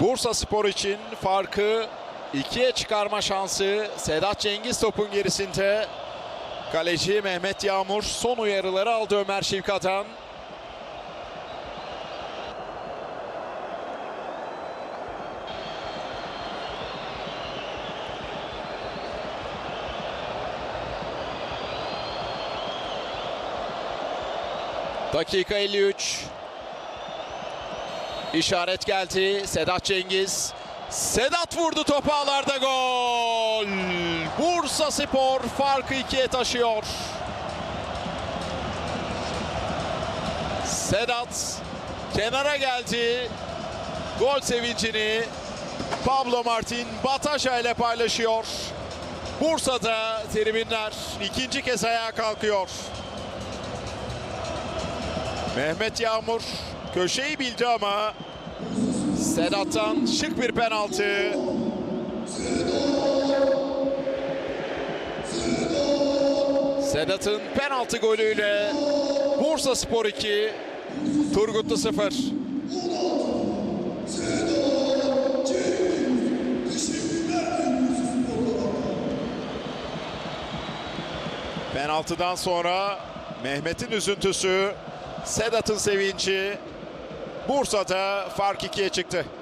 Bursa Spor için farkı ikiye çıkarma şansı Sedat Cengiz topun gerisinde. Kaleci Mehmet Yağmur son uyarıları aldı Ömer Şivkat'tan. Dakika 53. İşaret geldi. Sedat Cengiz. Sedat vurdu topu ağlarda gol. Bursa Spor farkı ikiye taşıyor. Sedat kenara geldi. Gol sevincini Pablo Martin Bataşa ile paylaşıyor. Bursa'da tribünler ikinci kez ayağa kalkıyor. Mehmet Yağmur köşeyi bildi ama Sedat'tan şık bir penaltı. Sedat'ın penaltı golüyle Bursa Spor 2, Turgutlu 0. Penaltıdan sonra Mehmet'in üzüntüsü, Sedat'ın sevinci. Bursa'da fark ikiye çıktı.